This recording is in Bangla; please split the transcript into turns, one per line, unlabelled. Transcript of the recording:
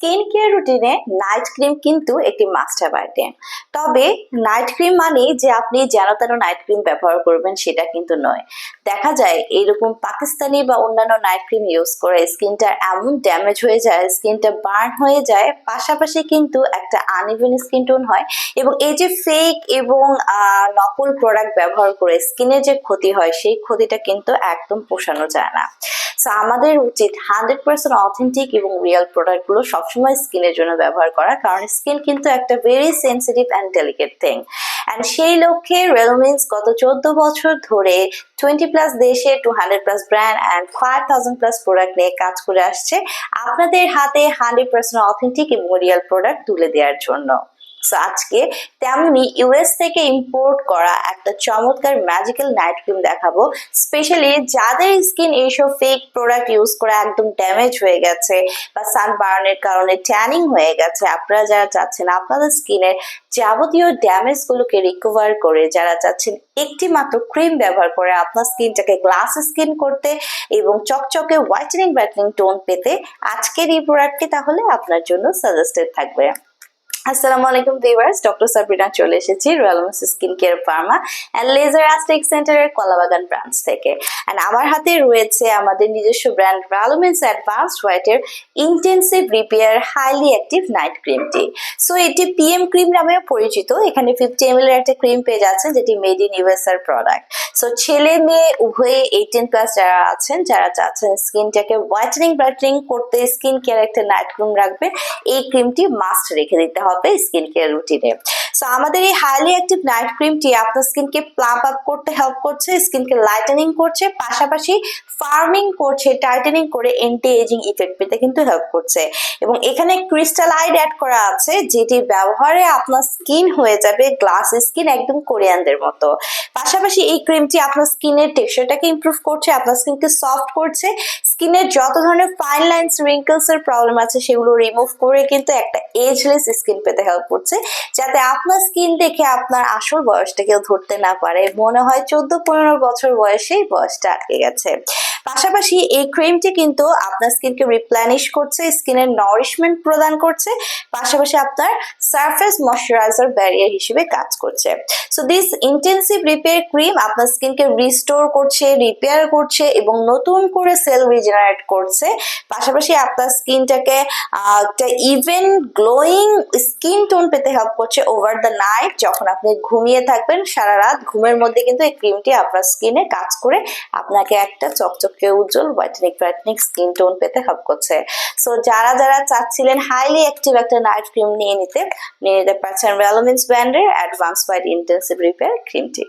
স্কিন কেয়ার রুটিনে নাইট ক্রিম কিন্তু একটি মাস্ট হ্যাভ আইটেম তবে নাইট ক্রিম মানে যে আপনি যেন তেন নাইট ক্রিম ব্যবহার করবেন সেটা কিন্তু নয়। দেখা যায় এরকম পাকিস্তানি বা অন্যান্য নাইট ক্রিম ইউজ করে স্কিনটা এমন ড্যামেজ হয়ে যায়, স্কিনটা বার্ন হয়ে যায়, পাশাপাশি কিন্তু একটা আনইভেন স্কিন টোন হয় এবং এই যে ফেক এবং নকল প্রোডাক্ট ব্যবহার করে স্কিনের যে ক্ষতি হয়, সেই ক্ষতিটা কিন্তু একদম পোষানো যায় না। সো আমাদের উচিত হান্ড্রেড পার্সেন্ট অথেন্টিক এবং রিয়েল প্রোডাক্টগুলো সবসময় স্কিনের জন্য ব্যবহার করা, কারণ স্কিন কিন্তু একটা very sensitive and delicate thing and সেই লক্ষ্যে রেলোমিন্স গত চোদ্দ বছর ধরে টোয়েন্টি প্লাস দেশে two hundred plus brand and five thousand plus product নিয়ে কাজ করে আসছে, আপনাদের হাতে হান্ড্রেড পার্সেন্ট অথেন্টিক এবং রিয়েল প্রোডাক্ট তুলে দেওয়ার জন্য। So, আজকে তেমনি ইউএস থেকে ইম্পোর্ট করা একটা চমৎকার ম্যাজিক্যাল নাইট ক্রিম দেখাবো। স্পেশালি যাদের স্কিন এইসব ফেক প্রোডাক্ট ইউজ করে একদম ড্যামেজ হয়ে গেছে বা সানবার্নের কারণে ট্যানিং হয়ে গেছে আপনারা যারা চাচ্ছেন আপনাদের স্কিনের যাবতীয় ড্যামেজ গুলোকে রিকভার করে যারা চাচ্ছেন একটি মাত্র ক্রিম ব্যবহার করে আপনার স্কিনটাকে গ্লাস স্কিন করতে এবং চকচকে হোয়াইটেনিং ব্যাটনিং টোন পেতে আজকের এই প্রোডাক্টটি তাহলে আপনার জন্য সাজেস্টেড থাকবে। আসসালামু আলাইকুম ভিউয়ার্স ডক্টর সাবরিনা চলে এসেছি রয়্যালমস skin care pharma and laser aesthetic সেন্টারের কলাবাগান ব্রাঞ্চ থেকে। অ্যান্ড আমার হাতে রয়েছে আমাদের নিজস্ব ব্র্যান্ড ভ্যালোমেন্স অ্যাডভান্সড হোয়াইটের intensive repair highly active night ক্রিমটি সো এটি পিএম ক্রিম নামেও পরিচিত। এখানে ফিফটি এম এর একটা ক্রিম পেয়ে যাচ্ছেন যেটি made in USA product so ছেলে মেয়ে উভয়ে এইটিন প্লাস যারা আছেন, যারা চাচ্ছেন স্কিনটাকে হোয়াইটেনিং ব্রাইটেনিং করতে স্কিন কেয়ার একটা নাইট ক্রিম রাখবে, এই ক্রিমটি মাস্ট রেখে দিতে হবে। স্কিন কেয়ার রুটিনে সো আমাদের এই হাইলি অ্যাক্টিভ নাইট ক্রিমটি আপনার স্কিনকে প্লাপ আপ করতে হেল্প করছে স্কিনকে লাইটেনিং করছে, পাশাপাশি ফার্মিং করছে টাইটেনিং করে এন্টি এজিং ইফেক্ট পেতে কিন্তু হেল্প করছে। এবং এখানে ক্রিস্টালাইড অ্যাড করা আছে, যেটি ব্যবহারে আপনার স্কিন হয়ে যাবে গ্লাস স্কিন একদম কোরিয়ানদের মতো। পাশাপাশি এই ক্রিমটি আপনার স্কিনের টেক্সচারটাকে ইমপ্রুভ করছে, আপনার স্কিনকে সফট করছে স্কিনের যত ধরনের ফাইন লাইন্স রিঙ্কলস এর প্রবলেম আছে, সেগুলো রিমুভ করে কিন্তু একটা এজলেস স্কিন পেতে হেল্প করছে, যাতে আপনার স্কিন দেখে আপনার আসল বয়সটা কেউ ধরতে না পারে। মনে হয় চোদ্দ পনেরো বছর বয়সেই বয়সটা আটকে গেছে। পাশাপাশি এই ক্রিমটি কিন্তু আপনার স্কিনকে রিপ্ল্যানিশ করছে স্কিনের নারিশমেন্ট প্রদান করছে, পাশাপাশি আপনার সারফেস ময়শ্চারাইজার ব্যারিয়ার হিসেবে কাজ করছে। So this intensive repair cream আপনার স্কিনকে রিস্টোর করছে রিপেয়ার করছে এবং নতুন করে সেল রিজেনারেট করছে। পাশাপাশি আপনার স্কিনটাকে একটা ইভেন গ্লোয়িং স্কিন টোন পেতে হেল্প করছে ওভার দ্য নাইট যখন আপনি ঘুমিয়ে থাকবেন, সারা রাত ঘুমের মধ্যে কিন্তু এই ক্রিমটি আপনার স্কিনে কাজ করে আপনাকে একটা চকচকে উজ্জ্বল হোয়াইটেনিক ব্রাইটনিক স্কিন টোন পেতে হেল্প করছে। সো যারা যারা চাচ্ছিলেন হাইলি অ্যাক্টিভ একটা নাইট ক্রিম নিয়ে নিতে নিয়ে নিতে পারছেন রেলোমিন্স ব্র্যান্ডের অ্যাডভান্স হোয়াইট ইন্টেন্সিভ রিপেয়ার ক্রিমটি